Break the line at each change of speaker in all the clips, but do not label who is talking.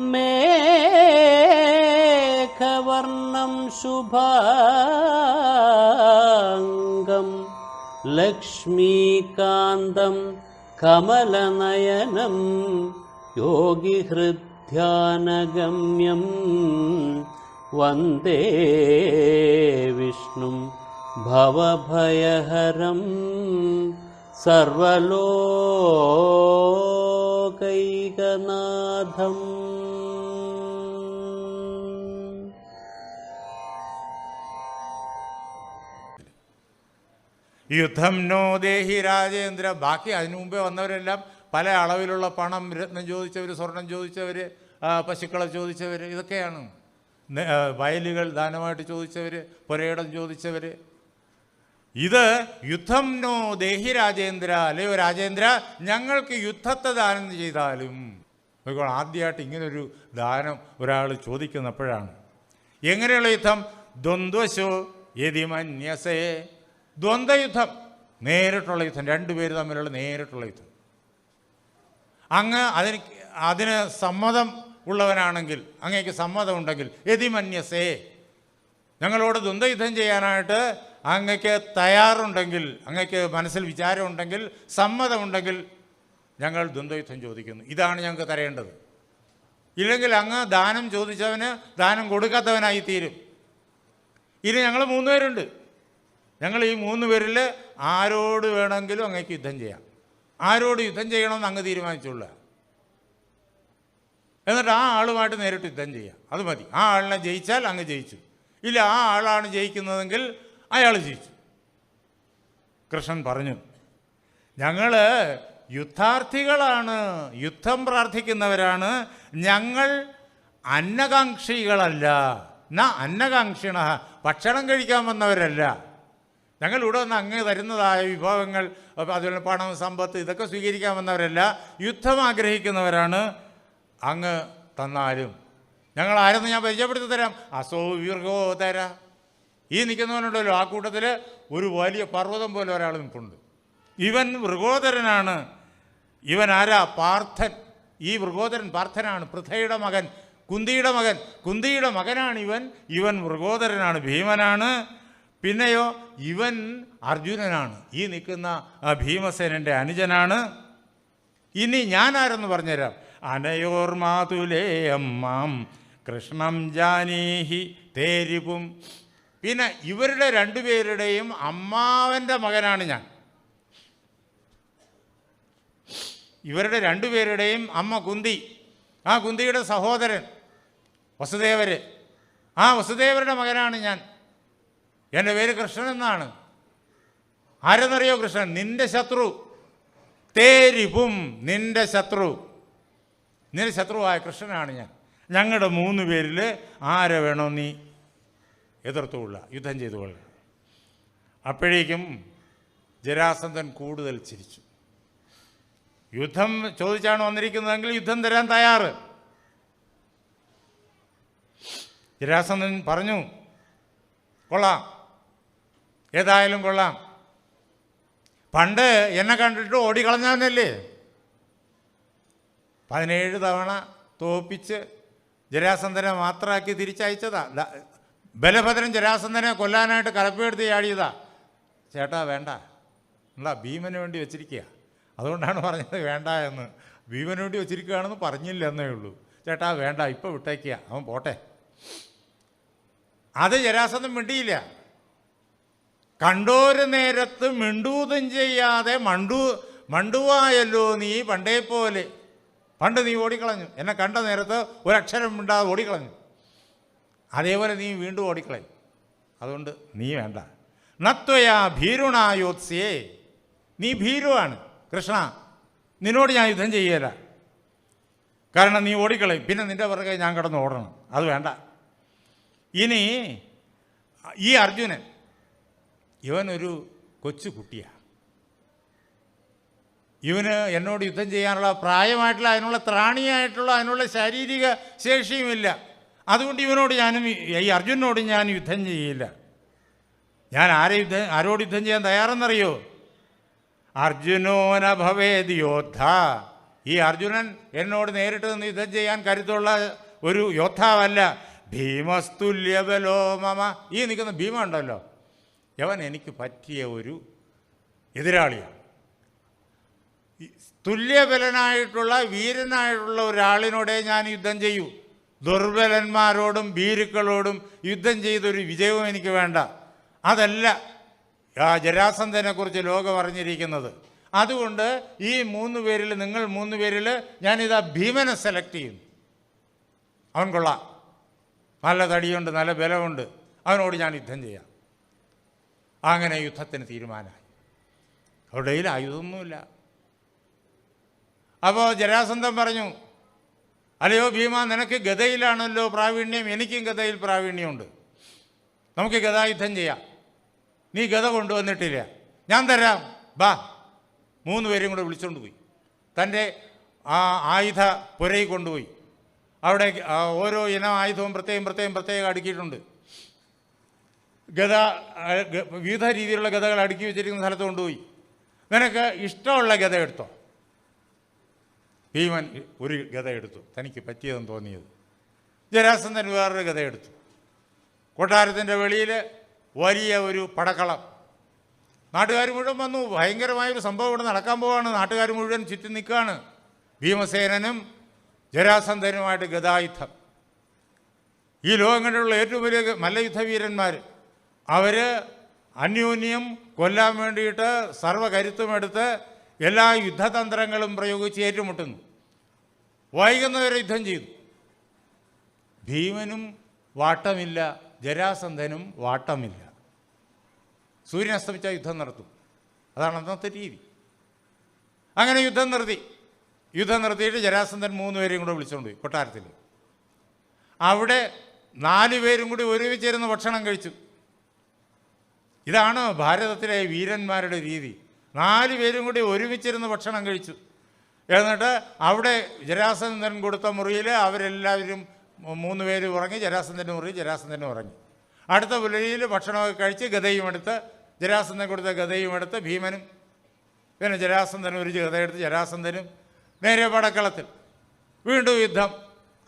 मेघवर्णं शुभाङ्गं लक्ष्मीकान्तं कमलनयनं योगिहृद्ध्यानगम्यं वन्दे विष्णुं भवभयहरं सर्वलोकैकनाथम्
യുദ്ധം നോ ദേഹി രാജേന്ദ്ര. ബാക്കി അതിനു മുമ്പേ വന്നവരെല്ലാം പല അളവിലുള്ള പണം രത്നം ചോദിച്ചവർ സ്വർണം ചോദിച്ചവർ പശുക്കളെ ചോദിച്ചവർ ഇതൊക്കെയാണ്. വയലുകൾ ദാനമായിട്ട് ചോദിച്ചവർ പുരയിടം ചോദിച്ചവർ ഇത് യുദ്ധം നോ ദേഹി രാജേന്ദ്ര. അല്ലയോ രാജേന്ദ്ര ഞങ്ങൾക്ക് യുദ്ധത്തെ ദാനം ചെയ്താലും. ആദ്യമായിട്ട് ഇങ്ങനൊരു ദാനം ഒരാൾ ചോദിക്കുന്നപ്പോഴാണ്. എങ്ങനെയുള്ള യുദ്ധം? ദ്വന്ദ്വശോ യതിമന്യസേ. ദ്വന്ദ്വയുദ്ധം നേരിട്ടുള്ള യുദ്ധം രണ്ടുപേര് തമ്മിലുള്ള നേരിട്ടുള്ള യുദ്ധം. അങ്ങ് അതിന് അതിന് സമ്മതം ഉള്ളവനാണെങ്കിൽ അങ്ങേക്ക് സമ്മതമുണ്ടെങ്കിൽ യതിമന്യസേ ഞങ്ങളോട് ദ്വന്ദ്വയുദ്ധം ചെയ്യാനായിട്ട് അങ്ങക്ക് തയ്യാറുണ്ടെങ്കിൽ അങ്ങക്ക് മനസ്സിൽ വിചാരമുണ്ടെങ്കിൽ സമ്മതമുണ്ടെങ്കിൽ ഞങ്ങൾ ദ്വന്ദ്വയുദ്ധം ചോദിക്കുന്നു. ഇതാണ് ഞങ്ങൾക്ക് തരേണ്ടത്. ഇല്ലെങ്കിൽ അങ്ങ് ദാനം ചോദിച്ചവന് ദാനം കൊടുക്കാത്തവനായി തീരും ഇനി ഞങ്ങൾ മൂന്ന് പേരുണ്ട് ഞങ്ങൾ ഈ മൂന്ന് പേരിൽ ആരോട് വേണമെങ്കിലും അങ്ങേക്ക് യുദ്ധം ചെയ്യാം. ആരോട് യുദ്ധം ചെയ്യണമെന്ന് അങ്ങ് തീരുമാനിച്ചുള്ള. എന്നിട്ട് ആ ആളുമായിട്ട് നേരിട്ട് യുദ്ധം ചെയ്യാം. അത് മതി. ആ ആളിനെ ജയിച്ചാൽ അങ്ങ് ജയിച്ചു. ഇല്ല ആ ആളാണ് ജയിക്കുന്നതെങ്കിൽ അയാൾ ജയിച്ചു. കൃഷ്ണൻ പറഞ്ഞു ഞങ്ങൾ യുദ്ധാർത്ഥികളാണ് യുദ്ധം പ്രാർത്ഥിക്കുന്നവരാണ്. ഞങ്ങൾ അന്നകാംക്ഷികളല്ല. ന അന്നകാംക്ഷിണ ഭക്ഷണം കഴിക്കാൻ വന്നവരല്ല. ഞങ്ങൾ ഇവിടെ വന്ന് അങ്ങ് തരുന്നതായ വിഭവങ്ങൾ അതുപോലെ പണം സമ്പത്ത് ഇതൊക്കെ സ്വീകരിക്കാൻ വന്നവരല്ല യുദ്ധം ആഗ്രഹിക്കുന്നവരാണ്. അങ്ങ് തന്നാലും ഞങ്ങൾ ആരെന്ന് ഞാൻ പരിചയപ്പെടുത്തി തരാം. അസോ വീർഗോതര ഈ നിൽക്കുന്നവനുണ്ടല്ലോ ആ കൂട്ടത്തിൽ ഒരു വലിയ പർവതം പോലെ ഒരാൾ നിൽപ്പുണ്ട്. ഇവൻ മൃഗോദരനാണ്. ഇവൻ ആരാ? പാർത്ഥൻ. ഈ മൃഗോദരൻ പാർത്ഥനാണ് പൃഥയുടെ മകൻ കുന്തിയുടെ മകൻ. കുന്തിയുടെ മകനാണ് ഇവൻ. ഇവൻ മൃഗോദരനാണ് ഭീമനാണ്. പിന്നെയോ ഇവൻ അർജുനനാണ്. ഈ നിൽക്കുന്ന ഭീമസേനന്റെ അനുജനാണ്. ഇനി ഞാൻ ആരെന്ന് പറഞ്ഞുതരാം? അനയോർ മാതുലേ അമ്മാം കൃഷ്ണം ജാനീഹി തേരിപും പിന്നെ ഇവരുടെ രണ്ടുപേരുടെയും അമ്മാവന്റെ മകനാണ് ഞാൻ. ഇവരുടെ രണ്ടുപേരുടെയും അമ്മ കുന്തി. ആ കുന്തിയുടെ സഹോദരൻ വസുദേവര്. ആ വസുദേവരുടെ മകനാണ് ഞാൻ. എന്റെ പേര് കൃഷ്ണൻ എന്നാണ്. ആരെന്നറിയോ കൃഷ്ണൻ? നിന്റെ ശത്രു. തേരിപും നിന്റെ ശത്രു. നിന്റെ ശത്രുവായ കൃഷ്ണനാണ് ഞാൻ. ഞങ്ങളുടെ മൂന്ന് പേരിൽ ആരെ വേണോ നീ എതിർത്തുകൊള്ളുക യുദ്ധം ചെയ്തു കൊള്ളുക അപ്പോഴേക്കും ജരാസന്ധൻ കൂടുതൽ ചിരിച്ചു. യുദ്ധം ചോദിച്ചാണ് വന്നിരിക്കുന്നതെങ്കിൽ യുദ്ധം തരാൻ തയ്യാറ്. ജരാസന്ധൻ പറഞ്ഞു കൊള്ളാം. ഏതായാലും കൊള്ളാം. പണ്ട് എന്നെ കണ്ടിട്ട് ഓടിക്കളഞ്ഞവനല്ലേ? പതിനേഴ് തവണ തോപ്പിച്ച് ജരാസന്ധനെ മാത്രമാക്കി തിരിച്ചയച്ചതാ. ബലഭദ്രൻ ജരാസന്ധനെ കൊല്ലാനായിട്ട് കലപ്പെടുത്തി ചാടിയതാ. ചേട്ടാ വേണ്ട. എന്താ ഭീമന് വേണ്ടി വെച്ചിരിക്കുക അതുകൊണ്ടാണ് പറഞ്ഞത് വേണ്ട എന്ന്. ഭീമന് വേണ്ടി വെച്ചിരിക്കുകയാണെന്ന് പറഞ്ഞില്ല എന്നേ ഉള്ളൂ. ചേട്ടാ വേണ്ട. ഇപ്പോൾ വിട്ടേക്കുക അവൻ പോട്ടെ. അത് ജരാസന്ധം മിണ്ടിയില്ല. കണ്ടോര് നേരത്ത് മിണ്ടൂതും ചെയ്യാതെ മണ്ടു മണ്ടുവായല്ലോ നീ പണ്ടേ പോലെ. പണ്ട് നീ ഓടിക്കളഞ്ഞു. എന്നെ കണ്ട നേരത്ത് ഒരക്ഷരം മിണ്ടാതെ ഓടിക്കളഞ്ഞു. അതേപോലെ നീ വീണ്ടും ഓടിക്കളയും. അതുകൊണ്ട് നീ വേണ്ട. നത്വയാ ഭീരുണായോത്സ്യേ നീ ഭീരുവാണ്. കൃഷ്ണ നിന്നോട് ഞാൻ യുദ്ധം ചെയ്യല. കാരണം നീ ഓടിക്കളയും. പിന്നെ നിന്റെ പുറകെ ഞാൻ കിടന്ന് ഓടണം. അത് വേണ്ട. ഇനി ഈ അർജുനൻ ഇവനൊരു കൊച്ചു കുട്ടിയാണ് ഇവന് എന്നോട് യുദ്ധം ചെയ്യാനുള്ള പ്രായമായിട്ടുള്ള അതിനുള്ള ത്രാണിയായിട്ടുള്ള അതിനുള്ള ശാരീരിക ശേഷിയുമില്ല. അതുകൊണ്ട് ഇവനോട് ഞാനും ഈ- അർജുനോട് ഞാൻ യുദ്ധം ചെയ്യില്ല. ഞാൻ ആരെ യുദ്ധം ആരോട് യുദ്ധം ചെയ്യാൻ തയ്യാറെന്നറിയോ? അർജുനോന ഭവേദ് യോദ്ധ ഈ അർജുനൻ എന്നോട് നേരിട്ട് നിന്ന് യുദ്ധം ചെയ്യാൻ കരുത്തുള്ള ഒരു യോദ്ധാവല്ല. ഭീമസ്തുല്യബലോ മമ. ഈ നിൽക്കുന്ന ഭീമ ഉണ്ടല്ലോ. യവൻ എനിക്ക് പറ്റിയ ഒരു എതിരാളിയാണ്. തുല്യബലനായിട്ടുള്ള വീരനായിട്ടുള്ള ഒരാളിനോടെ ഞാൻ യുദ്ധം ചെയ്യൂ. ദുർബലന്മാരോടും ഭീരുക്കളോടും യുദ്ധം ചെയ്തൊരു വിജയവും എനിക്ക് വേണ്ട. അതല്ല ആ ജരാസന്ധനെക്കുറിച്ച് ലോകം അറിഞ്ഞിരിക്കുന്നത്. അതുകൊണ്ട് ഈ മൂന്ന് പേരിൽ നിങ്ങൾ മൂന്ന് പേരിൽ ഞാനിതാ ഭീമനെ സെലക്ട് ചെയ്യുന്നു. അവൻ കൊള്ളാം. നല്ല തടിയുണ്ട് നല്ല ബലമുണ്ട്. അവനോട് ഞാൻ യുദ്ധം ചെയ്യാം. അങ്ങനെ യുദ്ധത്തിന് തീരുമാനമായി. അവരുടെ ആയുധമൊന്നുമില്ല. അപ്പോൾ ജരാസന്ധം പറഞ്ഞു അല്ലയോ ഭീമ നിനക്ക് ഗതയിലാണല്ലോ പ്രാവീണ്യം എനിക്കും ഗതയിൽ പ്രാവീണ്യമുണ്ട്. നമുക്ക് ഗതായുദ്ധം ചെയ്യാം. നീ ഗത കൊണ്ടുവന്നിട്ടില്ല. ഞാൻ തരാം. ബാ. മൂന്ന് പേരും കൂടെ വിളിച്ചുകൊണ്ട് പോയി. തന്റെ ആ ആയുധ പുരയിൽ കൊണ്ടുപോയി. അവിടെ ഓരോ ഇനം ആയുധവും പ്രത്യേകം പ്രത്യേകം പ്രത്യേകം അടുക്കിയിട്ടുണ്ട്. ഗത വിവിധ രീതിയിലുള്ള ഗതകൾ അടുക്കി വെച്ചിരിക്കുന്ന സ്ഥലത്ത് കൊണ്ടുപോയി. നിനക്ക് ഇഷ്ടമുള്ള ഗത എടുത്തോ? ഭീമൻ ഒരു ഗത എടുത്തു. തനിക്ക് പറ്റിയതെന്ന് തോന്നിയത്. ജരാസന്ധൻ വേറൊരു ഗത എടുത്തു. കൊട്ടാരത്തിന്റെ വെളിയിൽ വലിയ ഒരു പടക്കളം. നാട്ടുകാർ മുഴുവൻ വന്നു. ഭയങ്കരമായൊരു സംഭവം ഇവിടെ നടക്കാൻ പോവാണ്. നാട്ടുകാർ മുഴുവൻ ചുറ്റി നിൽക്കുകയാണ്. ഭീമസേനനും ജരാസന്ധനുമായിട്ട് ഗതായുദ്ധം ഈ ലോകം കണ്ടുള്ള ഏറ്റവും വലിയ മല്ലയുദ്ധവീരന്മാർ അവർ അന്യോന്യം കൊല്ലാൻ വേണ്ടിയിട്ട് സർവകരുത്തുമെടുത്ത് എല്ലാ യുദ്ധതന്ത്രങ്ങളും പ്രയോഗിച്ച് ഏറ്റുമുട്ടുന്നു. വൈകുന്നവരെ യുദ്ധം ചെയ്തു. ഭീമനും വാട്ടമില്ല ജരാസന്ധനും വാട്ടമില്ല. സൂര്യൻ അസ്തമിച്ച യുദ്ധം നടത്തും. അതാണ് അന്നത്തെ രീതി. അങ്ങനെ യുദ്ധം നിർത്തി. യുദ്ധം നിർത്തിയിട്ട് ജരാസന്ധൻ മൂന്ന് പേരെയും കൂടെ വിളിച്ചുകൊണ്ട് പോയി കൊട്ടാരത്തിൽ അവിടെ നാല് പേരും കൂടി ഒരുമിച്ചിരുന്ന് ഭക്ഷണം കഴിച്ചു. ഇതാണ് ഭാരതത്തിലെ വീരന്മാരുടെ രീതി. നാല് പേരും കൂടി ഒരുമിച്ചിരുന്ന് ഭക്ഷണം കഴിച്ചു. എന്നിട്ട് അവിടെ ജരാസന്ധൻ കൊടുത്ത മുറിയിൽ അവരെല്ലാവരും മൂന്ന് പേര് ഉറങ്ങി ജരാസന്ധന്റെ മുറി ജരാസന്ധനും ഉറങ്ങി. അടുത്ത പുലരിയിൽ ഭക്ഷണമൊക്കെ കഴിച്ച് ഗതയും എടുത്ത് ജരാസന്ധൻ കൊടുത്ത ഗതയും എടുത്ത് ഭീമനും പിന്നെ ജരാസന്ധനും ഒരു ഗതയെടുത്ത് ജരാസന്ധനും നേരെ പടക്കളത്തിൽ വീണ്ടും യുദ്ധം.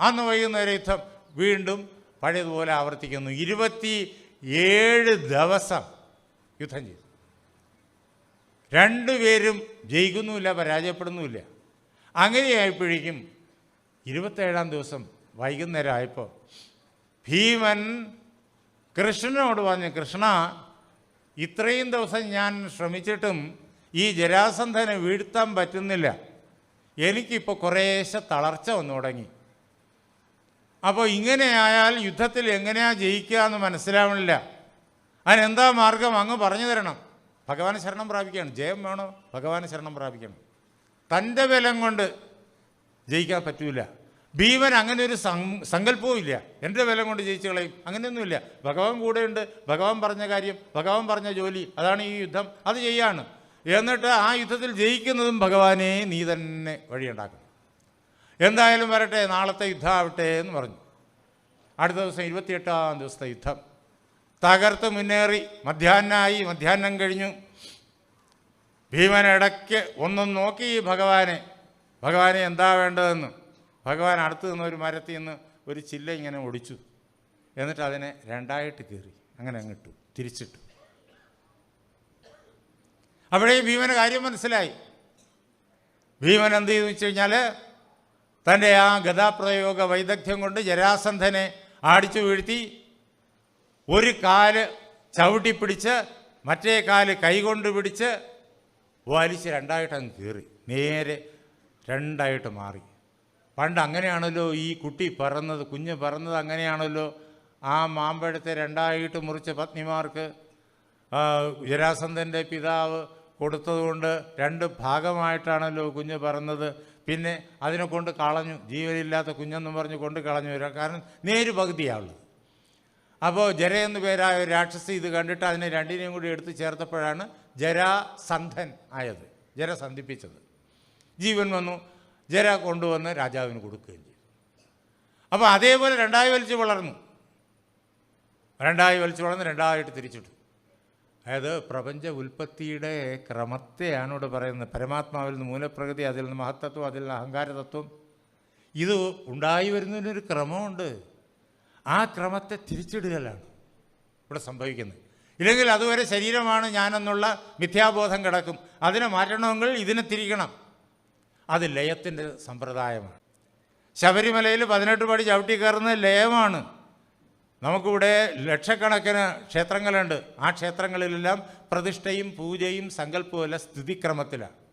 അന്ന് വൈകുന്നേരം യുദ്ധം. വീണ്ടും പഴയതുപോലെ ആവർത്തിക്കുന്നു. ഇരുപത്തി ഏഴ് ദിവസം യുദ്ധം ചെയ്തു രണ്ടുപേരും ജയിക്കുന്നുമില്ല പരാജയപ്പെടുന്നുമില്ല. അങ്ങനെയായപ്പോഴേക്കും ഇരുപത്തേഴാം ദിവസം വൈകുന്നേരം ആയപ്പോൾ ഭീമൻ കൃഷ്ണനോട് പറഞ്ഞു കൃഷ്ണ ഇത്രയും ദിവസം ഞാൻ ശ്രമിച്ചിട്ടും ഈ ജരാസന്ധനെ വീഴ്ത്താൻ പറ്റുന്നില്ല. എനിക്കിപ്പോൾ കുറേശ്ശെ തളർച്ച വന്നു തുടങ്ങി. അപ്പോൾ ഇങ്ങനെയായാൽ യുദ്ധത്തിൽ എങ്ങനെയാണ് ജയിക്കുക എന്ന് മനസ്സിലാവണില്ല. അതിനെന്താ മാർഗം? അങ്ങ് പറഞ്ഞു തരണം. ഭഗവാന് ശരണം പ്രാപിക്കണം. ജയം വേണോ? ഭഗവാന് ശരണം പ്രാപിക്കണം. തന്റെ ബലം കൊണ്ട് ജയിക്കാൻ പറ്റൂല. ഭീമൻ അങ്ങനെ ഒരു സങ്കല്പവും ഇല്ല. എന്റെ ബലം കൊണ്ട് ജയിച്ചു കളയും. അങ്ങനെയൊന്നുമില്ല. ഭഗവാൻ കൂടെയുണ്ട്. ഭഗവാൻ പറഞ്ഞ കാര്യം ഭഗവാൻ പറഞ്ഞ ജോലി അതാണ് ഈ യുദ്ധം. അത് ചെയ്യാണ്. എന്നിട്ട് ആ യുദ്ധത്തിൽ ജയിക്കുന്നതും ഭഗവാനെ നീ തന്നെ വഴിയുണ്ടാക്കണം. എന്തായാലും വരട്ടെ. നാളത്തെ യുദ്ധമാവട്ടെ എന്ന് പറഞ്ഞു. അടുത്ത ദിവസം ഇരുപത്തിയെട്ടാം ദിവസത്തെ യുദ്ധം. തകർത്ത് മുന്നേറി മധ്യാഹ്നമായി മധ്യാഹ്നം കഴിഞ്ഞു. ഭീമൻ ഇടയ്ക്ക് ഒന്നും നോക്കി ഭഗവാനെ. ഭഗവാനെ എന്താ വേണ്ടതെന്ന്? ഭഗവാൻ അടുത്ത് നിന്ന് ഒരു മരത്തിൽ നിന്ന് ഒരു ചില്ല ഇങ്ങനെ ഒടിച്ചു. എന്നിട്ട് അതിനെ രണ്ടായിട്ട് കീറി. അങ്ങനെ അങ്ങിട്ടു തിരിച്ചിട്ടു. അപ്പോഴേ ഭീമന് കാര്യം മനസ്സിലായി. ഭീമൻ എന്ത് ചെയ്തു വെച്ച് കഴിഞ്ഞാൽ തന്റെ ആ ഗതാപ്രയോഗ വൈദഗ്ധ്യം കൊണ്ട് ജരാസന്ധനെ ആടിച്ചു വീഴ്ത്തി ഒരു കാൽ ചവിട്ടി പിടിച്ച് മറ്റേ കാൽ കൈകൊണ്ട് പിടിച്ച് വലിച്ച് രണ്ടായിട്ട് അങ്ങ് കീറി. നേരെ രണ്ടായിട്ട് മാറി. പണ്ട് അങ്ങനെയാണല്ലോ ഈ കുട്ടി പറന്നത് കുഞ്ഞ് പറന്നത് അങ്ങനെയാണല്ലോ. ആ മാമ്പഴത്തെ രണ്ടായിട്ട് മുറിച്ച പത്നിമാർക്ക് ജരാസന്ധന്റെ പിതാവ് കൊടുത്തതുകൊണ്ട് രണ്ട് ഭാഗമായിട്ടാണല്ലോ കുഞ്ഞ് പറന്നത്. പിന്നെ അതിനെ കൊണ്ട് കളഞ്ഞു. ജീവനില്ലാത്ത കുഞ്ഞെന്നും പറഞ്ഞ് കൊണ്ട് കളഞ്ഞു. കാരണം നേര് പകുതിയാണുള്ളത് അപ്പോൾ ജര എന്നു പേരായ ഒരു രാക്ഷസി ഇത് കണ്ടിട്ട് അതിനെ രണ്ടിനെയും കൂടി എടുത്ത് ചേർത്തപ്പോഴാണ് ജരാസന്ധൻ ആയത്. ജര സന്ധിപ്പിച്ചത്. ജീവൻ വന്നു. ജര കൊണ്ടുവന്ന് രാജാവിന് കൊടുക്കുകയും ചെയ്തു. അപ്പോൾ അതേപോലെ രണ്ടായി വലിച്ച് വളർന്നു. രണ്ടായി വലിച്ച് വളർന്ന് രണ്ടായിട്ട് തിരിച്ചിട്ടു. അതായത് പ്രപഞ്ച ഉൽപ്പത്തിയുടെ ക്രമത്തെയാണ് ഇവിടെ പറയുന്നത്. പരമാത്മാവിൽ നിന്ന് മൂലപ്രകൃതി അതിൽ നിന്ന് മഹത്തത്വം അതിൽ നിന്ന് അഹങ്കാരതത്വം. ഇത് ഉണ്ടായി വരുന്നതിനൊരു ക്രമമുണ്ട്. ആ ക്രമത്തെ തിരിച്ചിടുകയാണ് ഇവിടെ സംഭവിക്കുന്നത്. ഇല്ലെങ്കിൽ അതുവരെ ശരീരമാണ് ഞാനെന്നുള്ള മിഥ്യാബോധം കിടക്കും. അതിനെ മാറ്റണമെങ്കിൽ ഇതിനെ തിരിക്കണം. അത് ലയത്തിന്റെ സമ്പ്രദായമാണ്. ശബരിമലയിൽ പതിനെട്ട് പടി ചവിട്ടി കയറുന്നത് ലയമാണ്. നമുക്കിവിടെ ലക്ഷക്കണക്കിന് ക്ഷേത്രങ്ങളുണ്ട്. ആ ക്ഷേത്രങ്ങളിലെല്ലാം പ്രതിഷ്ഠയും പൂജയും സങ്കല്പവും എല്ലാം സ്ഥിതിക്രമത്തിലാണ്.